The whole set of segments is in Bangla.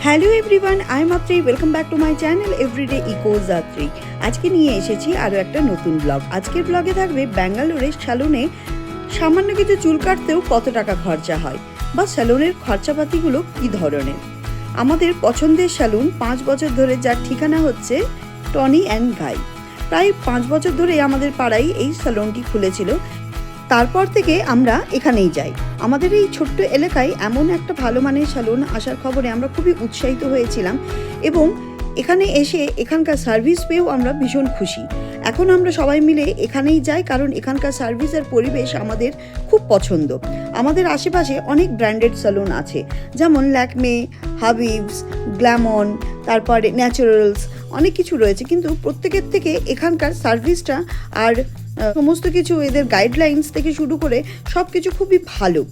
Hello everyone I am Atri welcome back to my channel everyday eco যাত্রী আজকে নিয়ে এসেছি আরও একটা নতুন ব্লগ আজকের ব্লগে থাকবে ব্যাঙ্গালোরের স্যালুনে সামান্য কিছু চুল কাটতেও কত টাকা খরচা হয় বা স্যালুনের খরচাপাতিগুলো কী ধরনের? আমাদের পছন্দের স্যালুন পাঁচ বছর ধরে যার ঠিকানা হচ্ছে টনি অ্যান্ড গাই প্রায় পাঁচ বছর ধরে আমাদের পাড়ায় এই স্যালুনটি খুলেছিল। তারপর থেকে আমরা এখানেই যাই। আমাদের এই ছোট্ট এলাকায় এমন একটা ভালো মানের স্যালুন আসার খবরে আমরা খুবই উৎসাহিত হয়েছিলাম এবং এখানে এসে এখানকার সার্ভিস পেয়েও আমরা ভীষণ খুশি। এখন আমরা সবাই মিলে এখানেই যাই কারণ এখানকার সার্ভিস আর পরিবেশ আমাদের খুব পছন্দ। আমাদের আশেপাশে অনেক ব্র্যান্ডেড স্যালুন আছে, যেমন ল্যাকমে হাবিবস গ্ল্যামন তারপরে ন্যাচারালস অনেক কিছু রয়েছে। কিন্তু প্রত্যেকের থেকে এখানকার সার্ভিসটা আর সমস্ত কিছু এদের গাইডলাইন্স থেকে শুরু করে সব কিছু খুবই ভালো।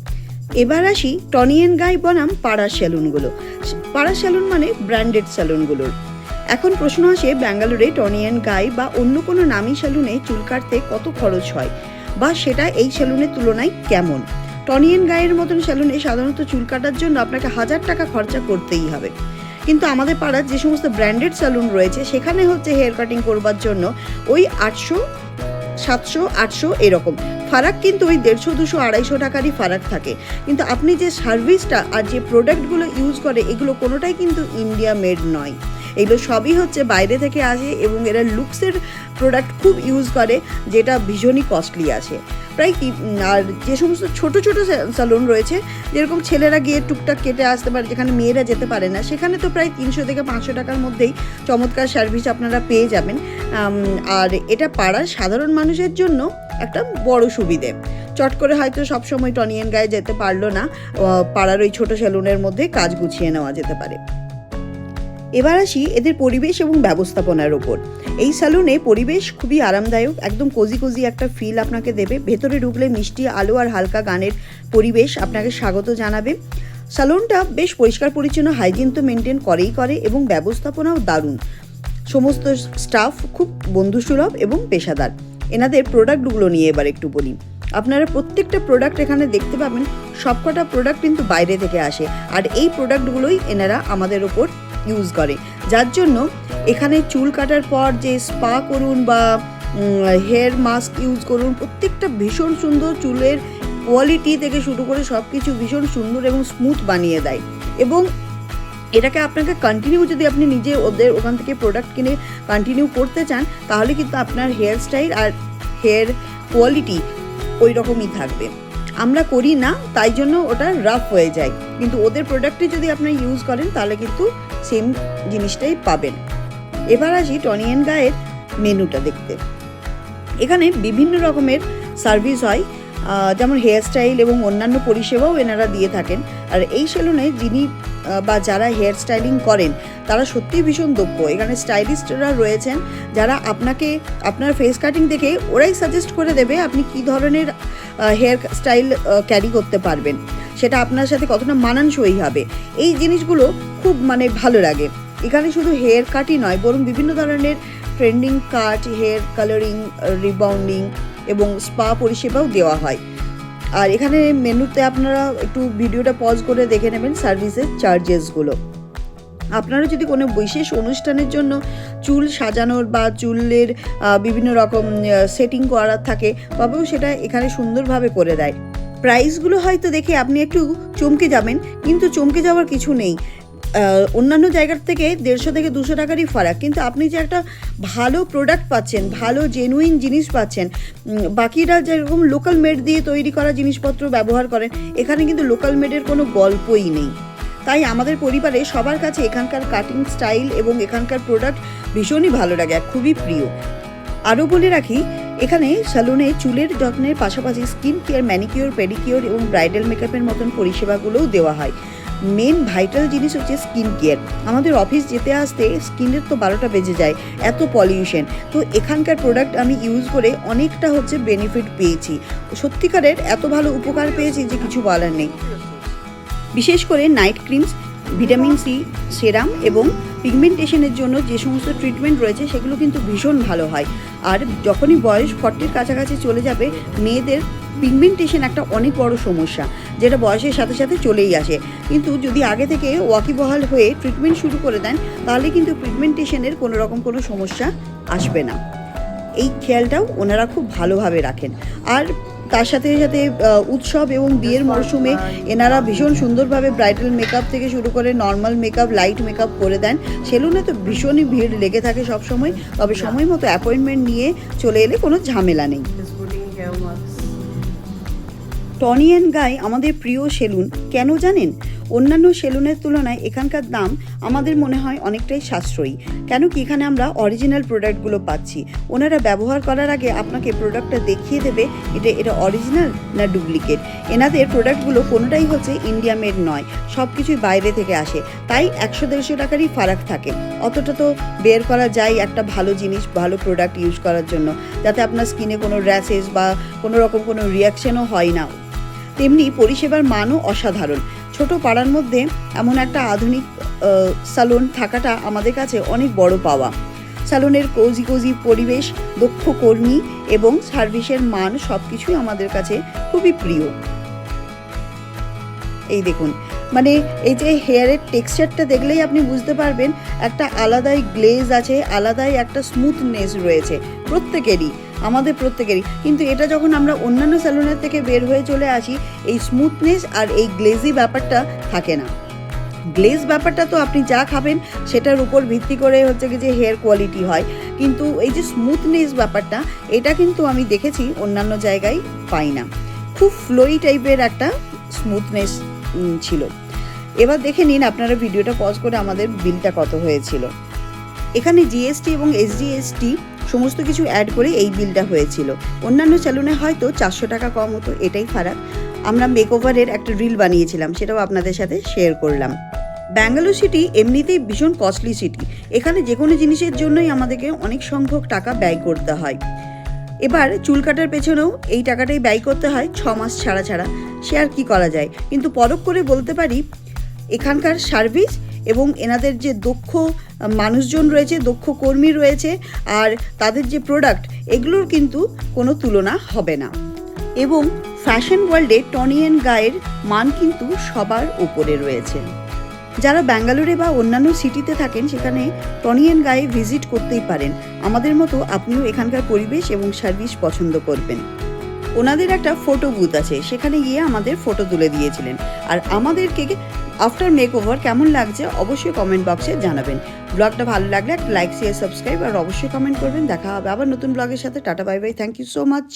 এবার আসি টনি টনিয়েন গাই বনাম পাড়ার স্যালুনগুলো পাড়ার স্যালুন মানে ব্র্যান্ডেড স্যালুনগুলোর এখন প্রশ্ন আসে ব্যাঙ্গালোরে টনি টনিয়েন গাই বা অন্য কোনো নামি স্যালুনে চুল কাটতে কত খরচ হয়? বা সেটা এই স্যালুনের তুলনায় কেমন? টনিয়েন গায়ের মতন স্যালুনে সাধারণত চুল কাটার জন্য আপনাকে হাজার টাকা খরচা করতেই হবে। কিন্তু আমাদের পাড়ার যে সমস্ত ব্র্যান্ডেড স্যালুন রয়েছে, সেখানে হচ্ছে হেয়ার কাটিং করবার জন্য ওই আটশো সাতশো, আটশো এরকম। ফারাক কিন্তু ওই দেড়শো, দুশো, আড়াইশো টাকারই ফারাক থাকে। কিন্তু আপনি যে সার্ভিসটা আর যে প্রোডাক্টগুলো ইউজ করে, এগুলো কোনোটাই কিন্তু ইন্ডিয়া মেড নয়। এগুলো সবই হচ্ছে বাইরে থেকে আসে এবং এরা লুকসের প্রোডাক্ট খুব ইউজ করে, যেটা ভীষণই কস্টলি আছে প্রায় কি, আর যে সমস্ত ছোট ছোট স্যালুন রয়েছে, যেরকম ছেলেরা গিয়ে টুকটাক কেটে আসতে পারে, যেখানে মেয়েরা যেতে পারে না, সেখানে তো প্রায় তিনশো থেকে পাঁচশো টাকার মধ্যেই চমৎকার সার্ভিস আপনারা পেয়ে যাবেন। আর এটা পাড়ার সাধারণ মানুষের জন্য একটা বড় সুবিধে। চট করে হয়তো সবসময় টনিয়েন গায়ে যেতে পারল না পাড়ার ওই ছোট সেলুনের মধ্যে কাজ গুছিয়ে নেওয়া যেতে পারে। এবার আসি এদের পরিবেশ এবং ব্যবস্থাপনার ওপর এই স্যালুনে পরিবেশ খুবই আরামদায়ক, একদম কোজি কোজি একটা ফিল আপনাকে দেবে। ভেতরে ঢুকলে মিষ্টি, আলো আর হালকা গানের পরিবেশ আপনাকে স্বাগত জানাবে। স্যালুনটা বেশ পরিষ্কার, পরিচ্ছন্ন হাইজিন তো মেনটেন করেই করে এবং ব্যবস্থাপনাও দারুণ। সমস্ত স্টাফ খুব বন্ধুসুলভ এবং পেশাদার। এনাদের প্রোডাক্টগুলো নিয়ে এবার একটু বলি। আপনারা প্রত্যেকটা প্রোডাক্ট এখানে দেখতে পাবেন, সবকটা প্রোডাক্ট কিন্তু বাইরে থেকে আসে। আর এই প্রোডাক্টগুলোই এনারা আমাদের ওপর ইউজ করে। যার জন্য এখানে চুল কাটার পর যে স্পা করুন বা হেয়ার মাস্ক ইউজ করুন, প্রত্যেকটা ভীষণ সুন্দর চুলের কোয়ালিটি থেকে শুরু করে সব কিছু ভীষণ সুন্দর এবং স্মুথ বানিয়ে দেয়। এবং এটাকে আপনাকে কন্টিনিউ যদি আপনি নিজে ওদের ওখান থেকে প্রোডাক্ট কিনে কন্টিনিউ করতে চান, তাহলে কিন্তু আপনার হেয়ার স্টাইল আর হেয়ার কোয়ালিটি ওই রকমই থাকবে। আমরা করি না, তাই জন্য ওটা রাফ হয়ে যায়। কিন্তু ওদের প্রোডাক্টে যদি আপনারা ইউজ করেন, তাহলে কিন্তু সেম জিনিসটাই পাবেন। এবার আসি টনি অ্যান্ড গায়ের মেনুটা দেখতে। এখানে বিভিন্ন রকমের সার্ভিস হয়। যেমন হেয়ার স্টাইল এবং অন্যান্য পরিষেবাও এনারা দিয়ে থাকেন। আর এই সেলুনে যিনি বা যারা হেয়ার স্টাইলিং করেন, তারা সত্যিই ভীষণ দক্ষ। এখানে স্টাইলিস্টরা রয়েছেন যারা আপনাকে, আপনার ফেস কাটিং দেখে ওরাই সাজেস্ট করে দেবে আপনি কি ধরনের হেয়ার স্টাইল ক্যারি করতে পারবেন। সেটা আপনার সাথে কতটা মানানসই হবে। এই জিনিসগুলো খুব মানে ভালো লাগে। এখানে শুধু হেয়ার কাটই নয়, বরং বিভিন্ন ধরনের trending cut hair colouring rebounding এবং স্পা পরিষেবাও দেওয়া হয়। আর এখানে মেনুতে আপনারা একটু ভিডিওটা পজ করে দেখে নেবেন সার্ভিসের চার্জেসগুলো আপনারা যদি কোনো বিশেষ অনুষ্ঠানের জন্য চুল সাজানোর বা চুলের বিভিন্ন রকম সেটিং করার থাকে, তবেও সেটা এখানে সুন্দরভাবে করে দেয়। প্রাইসগুলো হয়তো দেখে আপনি একটু চমকে যাবেন, কিন্তু চমকে যাওয়ার কিছু নেই। অন্যান্য জায়গার থেকে দেড়শো থেকে দুশো টাকারই ফারাক। কিন্তু আপনি যে একটা ভালো প্রোডাক্ট পাচ্ছেন, ভালো জেনুইন জিনিস পাচ্ছেন বাকিরা যেরকম লোকাল মেড দিয়ে তৈরি করা জিনিসপত্র ব্যবহার করেন, এখানে কিন্তু লোকাল মেডের কোনো গল্পই নেই। তাই আমাদের পরিবারে সবার কাছে এখানকার কাটিং স্টাইল এবং এখানকার প্রোডাক্ট ভীষণই ভালো লাগে খুবই প্রিয়। আরও বলে রাখি, এখানে স্যালুনে চুলের যত্নের পাশাপাশি স্কিন কেয়ার ম্যানিকিওর পেডিকিওর এবং ব্রাইডাল মেকআপের মতন পরিষেবাগুলোও দেওয়া হয়। মেন ভাইটাল জিনিস হচ্ছে স্কিন কেয়ার আমাদের অফিস যেতে আসতে স্কিনের তো বারোটা বেজে যায়, এত পলিউশন তো এখানকার প্রোডাক্ট আমি ইউজ করে অনেকটা হচ্ছে বেনিফিট পেয়েছি। সত্যিকারের এত ভালো উপকার পেয়েছি যে কিছু বলার নেই। বিশেষ করে night creams vitamin C serum এবং পিগমেন্টেশনের জন্য যে সমস্ত ট্রিটমেন্ট রয়েছে, সেগুলো কিন্তু ভীষণ ভালো হয়। আর যখনই বয়স ফর্টির কাছাকাছি চলে যাবে, মেয়েদের পিগমেন্টেশন একটা অনেক বড় সমস্যা যেটা বয়সের সাথে সাথে চলেই আসে। কিন্তু যদি আগে থেকে ওয়াকিবহাল হয়ে ট্রিটমেন্ট শুরু করে দেন তাহলে কিন্তু পিগমেন্টেশনের কোনো রকম কোনো সমস্যা আসবে না। এই খেয়ালটাও ওনারা খুব ভালোভাবে রাখেন। আর তার সাথে সাথে উৎসব এবং বিয়ের মরশুমে এনারা ভীষণ সুন্দরভাবে ব্রাইডাল মেকআপ থেকে শুরু করে নর্মাল মেকআপ লাইট মেকআপ করে দেন। সেলুনে তো ভীষণই ভিড় লেগে থাকে সব সময় তবে সময় মতো অ্যাপয়েন্টমেন্ট নিয়ে চলে এলে কোনো ঝামেলা নেই। টনি অ্যান্ড গাই আমাদের প্রিয় সেলুন কেন জানেন? অন্যান্য সেলুনের তুলনায় এখানকার দাম আমাদের মনে হয় অনেকটাই সাশ্রয়ী। কেন কি এখানে আমরা অরিজিনাল প্রোডাক্টগুলো পাচ্ছি? ওনারা ব্যবহার করার আগে আপনাকে প্রোডাক্টটা দেখিয়ে দেবে এটা এটা অরিজিনাল না ডুপ্লিকেট এনাদের প্রোডাক্টগুলো কোনোটাই হচ্ছে ইন্ডিয়া মেড নয় সব কিছুই বাইরে থেকে আসে। তাই একশো দেড়শো টাকারই ফারাক থাকে। অতটা তো বের করা যায় একটা ভালো জিনিস, ভালো প্রোডাক্ট ইউজ করার জন্য, যাতে আপনার স্কিনে কোনো র্যাশেস বা কোনো রকম কোনো রিয়াকশনও হয় না। তেমনি পরিষেবার মানও অসাধারণ। ছোট পাড়ার মধ্যে এমন একটা আধুনিক সালন থাকাটা আমাদের কাছে অনেক বড় পাওয়া। সালনের কোজি কোজি পরিবেশ, দক্ষ কর্মী এবং সার্ভিসের মান সব কিছুই আমাদের কাছে খুবই প্রিয়। এই দেখুন মানে এই যে হেয়ারের টেক্সচারটা দেখলেই আপনি বুঝতে পারবেন, একটা আলাদাই গ্লেজ আছে, আলাদাই একটা স্মুথনেস রয়েছে, প্রত্যেকেরই, আমাদের প্রত্যেকেরই। কিন্তু এটা যখন আমরা অন্যান্য স্যালুনের থেকে বের হয়ে চলে আসি, এই স্মুথনেস আর এই গ্লেজি ব্যাপারটা থাকে না। গ্লেজ ব্যাপারটা তো আপনি যা খাবেন, সেটার উপর ভিত্তি করে হচ্ছে কি যে হেয়ার কোয়ালিটি হয়। কিন্তু এই যে স্মুথনেস ব্যাপারটা, এটা কিন্তু আমি দেখেছি, অন্যান্য জায়গায় পাই না। খুব ফ্লোই টাইপের একটা স্মুথনেস ছিল। এবার দেখে নিন আপনারা ভিডিওটা পজ করে আমাদের বিলটা কত হয়েছিল। এখানে জিএসটি এবং এসজিএসটি সমস্ত কিছু অ্যাড করে এই বিলটা হয়েছিল। অন্যান্য স্যালুনে হয়তো চারশো টাকা কম হতো, এটাই ফারাক। আমরা মেকওভারের একটা রিল বানিয়েছিলাম, সেটাও আপনাদের সাথে শেয়ার করলাম। ব্যাঙ্গালোর সিটি এমনিতেই ভীষণ কস্টলি সিটি এখানে যে কোনো জিনিসের জন্যই আমাদেরকে অনেক সংখ্যক টাকা ব্যয় করতে হয়। এবার চুল কাটার পেছনেও এই টাকাটাই ব্যয় করতে হয় ছ মাস ছাড়া ছাড়া। সে আর কি করা যায়? কিন্তু পরখ করে বলতে পারি, এখানকার সার্ভিস এবং এনাদের যে দক্ষ মানুষজন রয়েছে, দক্ষ কর্মী রয়েছে আর তাদের যে প্রোডাক্ট এগুলোর কিন্তু কোনো তুলনা হবে না। এবং ফ্যাশন ওয়ার্ল্ডে টনি অ্যান্ড গায়ের মান কিন্তু সবার উপরে রয়েছে। যারা ব্যাঙ্গালোরে বা অন্যান্য সিটিতে থাকেন, সেখানে টনি অ্যান্ড গায়ে ভিজিট করতেই পারেন। আমাদের মতো আপনিও এখানকার পরিবেশ এবং সার্ভিস পছন্দ করবেন। ওনাদের একটা ফটো বুথ আছে, সেখানে গিয়ে আমাদের ফটো তুলে দিয়েছিলেন। আর আমাদেরকে আফটার মেক ওভার কেমন লাগছে অবশ্যই কমেন্ট বক্সে জানাবেন। ব্লগটা ভালো লাগলে একটা লাইক শেয়ার সাবস্ক্রাইব আর অবশ্যই কমেন্ট করবেন। দেখা হবে আবার নতুন ব্লগের সাথে। Tata bye bye thank you so much